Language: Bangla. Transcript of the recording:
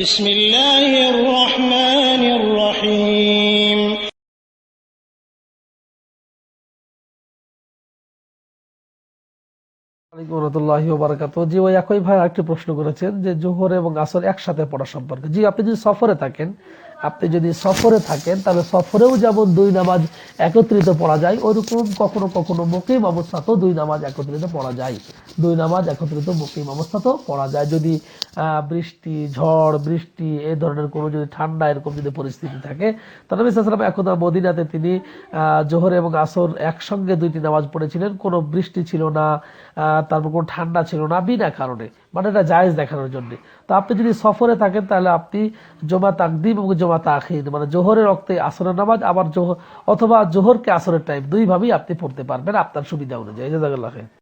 بسم الله الرحمن الرحيم আলাইকুম রহমতুল্লাহি ওবারাকাত জি ওই একই ভাই একটি প্রশ্ন করেছেন যে জোহর এবং আসর একসাথে পড়া সম্পর্কে জি আপনি যদি সফরে থাকেন আপনি যদি সফরে থাকেন তাহলে সফরেও যেমন দুই নামাজ একত্রিত পড়া যায় ওরকম কখনো কখনো মুকিম অবস্থাতেও দুই নামাজ একত্রিত পড়া যায় দুই নামাজ একত্রিত মুকিম অবস্থাতেও পড়া যায় যদি আহ, বৃষ্টি, ঝড়, বৃষ্টি এই ধরনের কোনো যদি ঠান্ডা, এরকম যদি পরিস্থিতি থাকে, তাহলে সাল্লাম এখন মদিনাতে তিনি জোহর এবং আসর একসঙ্গে দুইটি নামাজ পড়েছিলেন। কোনো বৃষ্টি ছিল না তারপর কোনো ঠান্ডা ছিল না, বিনা কারণে। মানে এটা জায়েজ দেখানোর জন্য। তো আপনি যদি সফরে থাকেন, তাহলে আপনি জমা তাকদিম এবং জমা তাখির মানে জোহরের রক্তে আসরের নামাজ, আবার জোহর অথবা জোহরকে আসরের টাইম দুইভাবেই আপনি পড়তে পারবেন আপনার সুবিধা অনুযায়ী। জাজাকাল্লাহ।